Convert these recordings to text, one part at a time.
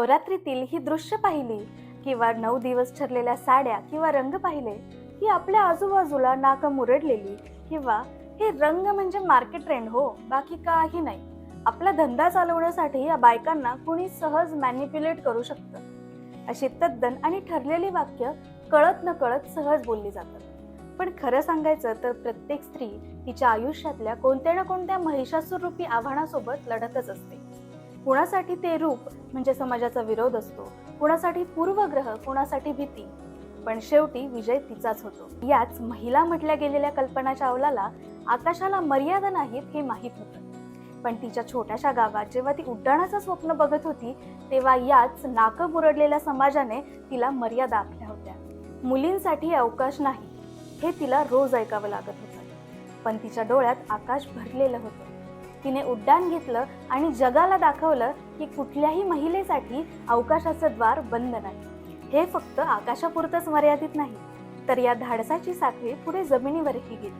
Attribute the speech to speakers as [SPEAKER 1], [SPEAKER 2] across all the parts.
[SPEAKER 1] नवरात्रीतील ही दृश्य पाहिली किंवा नऊ दिवस ठरलेल्या साड्या किंवा रंग पाहिले की आपल्या आजूबाजूला नाकं मुरडलेली किंवा हे रंग म्हणजे मार्केट ट्रेंड हो बाकी काही नाही. आपला धंदा चालवण्यासाठी या बायकांना कुणी सहज मॅनिप्युलेट करू शकतं. अशी तद्दन आणि ठरलेली वाक्य कळत न कळत सहज बोलली जातात. पण खरं सांगायचं तर प्रत्येक स्त्री तिच्या आयुष्यातल्या कोणत्या ना कोणत्या महिषासूर रूपी आव्हानासोबत लढतच असते. कुणासाठी ते रूप म्हणजे समाजाचा विरोध असतो? कुणासाठी पूर्वग्रह कुणासाठी भीती? पण शेवटी विजय तिचाच होतो. याच महिला म्हटल्या गेलेल्या कल्पना चावलाला आकाशाला मर्यादा नाहीत हे माहीत होतं. पण तिच्या छोट्याशा गावात जेव्हा ती उड्डाणाचं स्वप्न बघत होती तेव्हा याच नाकं बुरडलेल्या समाजाने तिला मर्यादा आखल्या होत्या. मुलींसाठी अवकाश नाही हे तिला रोज ऐकावं लागत होतं. पण तिच्या डोळ्यात आकाश भरलेलं होतं. तिने उड्डाण घेतलं आणि जगाला दाखवलं की कुठल्याही महिलेसाठी अवकाशाचं द्वार बंद नाही. हे फक्त आकाशापुरतंच मर्यादित नाही तर या धाडसाची साखळी पुढे जमिनीवरही गेली.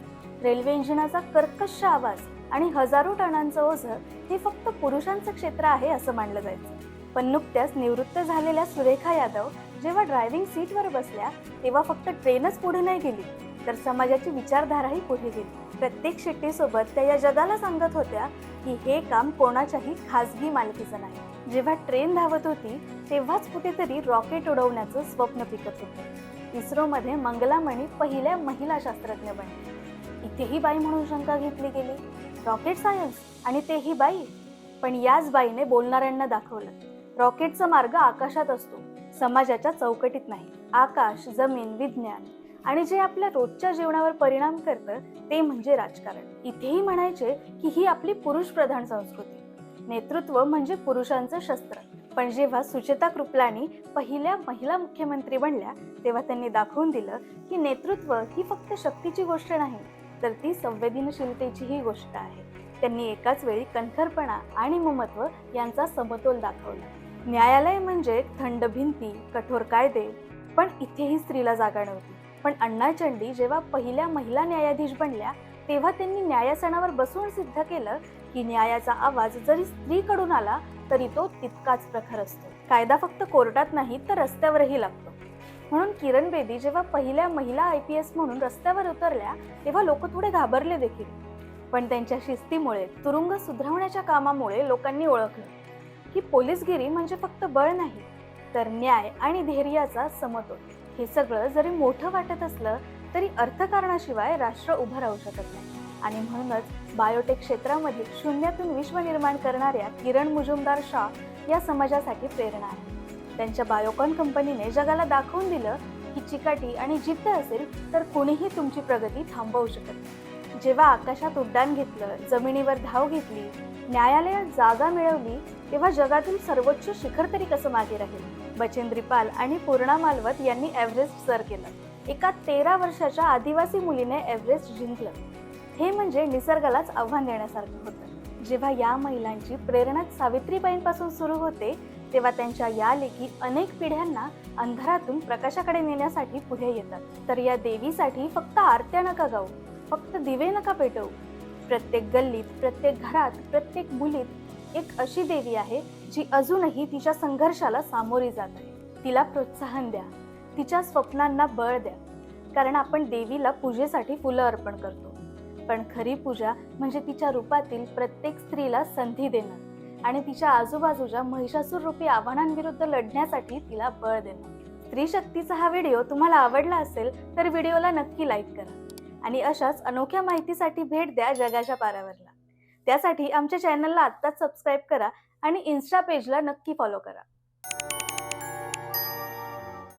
[SPEAKER 1] रेल्वे इंजिनाचा कर्कश आवाज आणि हजारो टनांचं ओझं हे फक्त पुरुषांचं क्षेत्र आहे असं मानलं जायचं. पण नुकत्याच निवृत्त झालेल्या सुरेखा यादव जेव्हा ड्रायव्हिंग सीटवर बसल्या तेव्हा फक्त ट्रेनच पुढे नाही गेली तर समाजाची विचारधाराही पुढे गेली. प्रत्येक शिट्टीसोबत त्या या जगाला सांगत होत्या की हे काम कोणाच्याही खासगी मालकीचं नाही. जेव्हा ट्रेन धावत होती तेव्हाच कुठेतरी रॉकेट उडवण्याचं स्वप्न पिकत होतं. इस्रोमध्ये मंगलामणी पहिल्या महिला शास्त्रज्ञ बनली. इथेही बाई म्हणून शंका घेतली गेली. रॉकेट सायन्स आणि तेही बाई. पण याच बाईने बोलणाऱ्यांना दाखवलं. रॉकेटचा मार्ग आकाशात असतो. समाजाच्या चौकटीत नाही. आकाश जमीन विज्ञान. आणि जे आपल्या रोजच्या जीवनावर परिणाम करतं ते म्हणजे राजकारण. इथेही म्हणायचे की ही आपली पुरुष प्रधान संस्कृती. नेतृत्व म्हणजे पुरुषांचं शस्त्र. पण जेव्हा सुचेता कृपलानी पहिल्या महिला मुख्यमंत्री बनल्या तेव्हा त्यांनी दाखवून दिलं की नेतृत्व ही फक्त शक्तीची गोष्ट नाही तर ती संवेदनशीलतेचीही गोष्ट आहे. त्यांनी एकाच वेळी कणखरपणा आणि ममत्व यांचा समतोल दाखवला. न्यायालय म्हणजे थंड भिंती कठोर कायदे पण इथेही स्त्रीला जागा नव्हती. पण अण्णा चंडी जेव्हा पहिल्या महिला न्यायाधीश बनल्या तेव्हा त्यांनी न्यायासनावर बसून सिद्ध केलं की न्यायाचा आवाज जरी स्त्रीकडून आला तरी तो तितकाच प्रखर असतो. कायदा फक्त कोर्टात नाही तर रस्त्यावरही लागतो. म्हणून किरण बेदी जेव्हा पहिल्या महिला आय पी एस म्हणून रस्त्यावर उतरल्या तेव्हा लोक थोडे घाबरले देखील. पण त्यांच्या शिस्तीमुळे तुरुंग सुधारवण्याच्या कामामुळे लोकांनी ओळखलं. की पोलीसगिरी म्हणजे फक्त बळ नाही तर न्याय आणि धैर्याचा समतोल. हे सगळं जरी मोठं वाटत असलं तरी अर्थकारणाशिवाय राष्ट्र उभं राहू शकत नाही. आणि म्हणूनच बायोटेक क्षेत्रामध्ये शून्यातून विश्व निर्माण करणाऱ्या किरण मुजुमदार शाह या समाजासाठी प्रेरणा आहे. त्यांच्या बायोकॉन कंपनीने जगाला दाखवून दिलं की चिकाटी आणि जिद्द असेल तर कुणीही तुमची प्रगती थांबवू शकत नाही. जेव्हा आकाशात उड्डाण घेतलं जमिनीवर धाव घेतली न्यायालयात जागा मिळवली तेव्हा जगातील सर्वोच्च शिखर तरी कसं मागे राहील? बचेंद्री पाल आणि पूर्णा मालवत यांनी एव्हरेस्ट सर केलं. एका तेरा वर्षाच्या आदिवासी मुलीने एव्हरेस्ट जिंकलं. हे म्हणजे निसर्गालाच आव्हान देण्यासारखं होतं. जेव्हा या महिलांची प्रेरणा सावित्रीबाईंपासून सुरू होते तेव्हा त्यांच्या या लेखी अनेक पिढ्यांना अंधारातून प्रकाशाकडे नेण्यासाठी पुढे येतात. तर या देवीसाठी फक्त आरत्या नका गाऊ. फक्त दिवे नका पेटवू. प्रत्येक गल्लीत प्रत्येक घरात प्रत्येक मुलीत एक अशी देवी आहे जी अजूनही तिच्या संघर्षाला सामोरी जात आहे. तिला प्रोत्साहन द्या. तिच्या स्वप्नांना बळ द्या. कारण आपण देवीला पूजेसाठी फुलं अर्पण करतो. पण खरी पूजा म्हणजे तिच्या रूपातील प्रत्येक स्त्रीला संधी देणं आणि तिच्या आजूबाजूच्या महिषासूर रूपी आव्हानांविरुद्ध लढण्यासाठी तिला बळ देणं. स्त्री शक्तीचा हा व्हिडिओ तुम्हाला आवडला असेल तर व्हिडिओला नक्की लाईक करा. आणि अशाच अनोख्या माहितीसाठी भेट द्या जगाच्या पारावरला. त्यासाठी आमच्या चॅनलला आत्ताच सबस्क्राईब करा आणि इन्स्टा पेजला नक्की फॉलो करा.